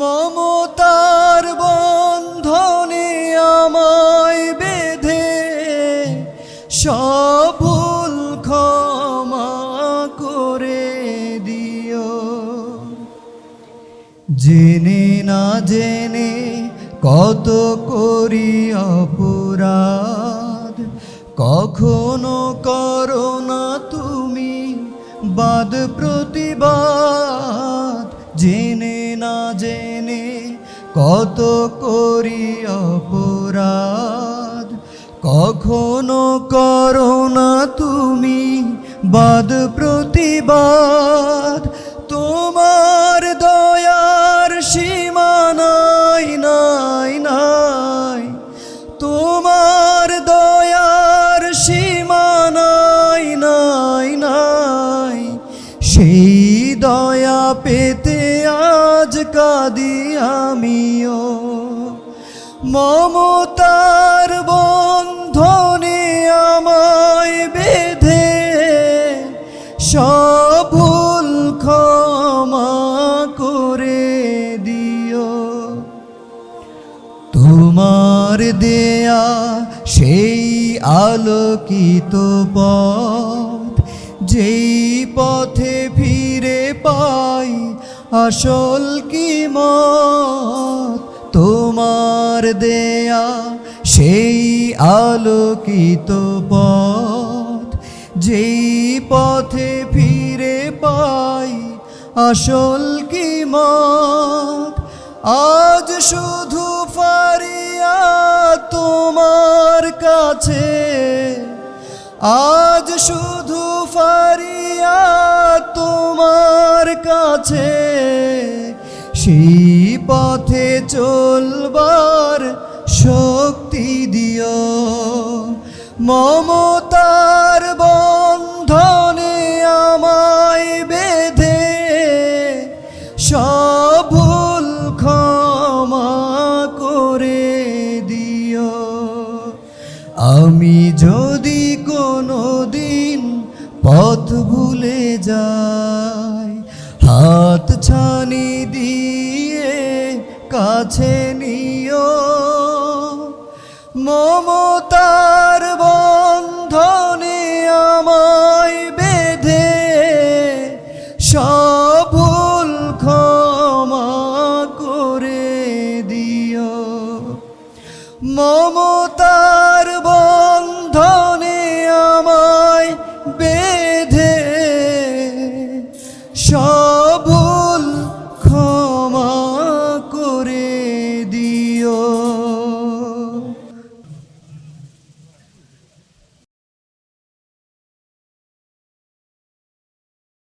মমতার বন্ধনে আমায় বেঁধে সব ভুল ক্ষমা করে দিও। জেনে না জেনে কত করি অপরাধ, কখনো করো না তুমি বাদ প্রতিবাদ। জেনে কত করি অপরাধ। কখনো করো না তুমি বাদ প্রতিবাদ। কাঁদি আমিও। মমতার বন্ধনে আমায় বেঁধে সব ভুল ক্ষমা করে দিও। তোমার দেয়া সেই আলোকিত পথ, যেই পথে ফিরে আসল কি মত? তোমার দেয়া সেই আলোকিত পথ। যেই পথে ফিরে পাই আসল কি মত? আজ শুধু ফারিয়া তোমার কাছে। আজ শুধু সেই পথে চলবার শক্তি দিও। মমতার বন্ধনে আমায় বেঁধে, সব ভুল ক্ষমা করে দিও। আমি যদি কোনো দিন পথ ভুলে যাই, হাত ছানি দিয়ে কাছে নিও। মমতার বন্ধনে আমায় বেঁধে সব ভুল ক্ষমা করে দিও। মমতার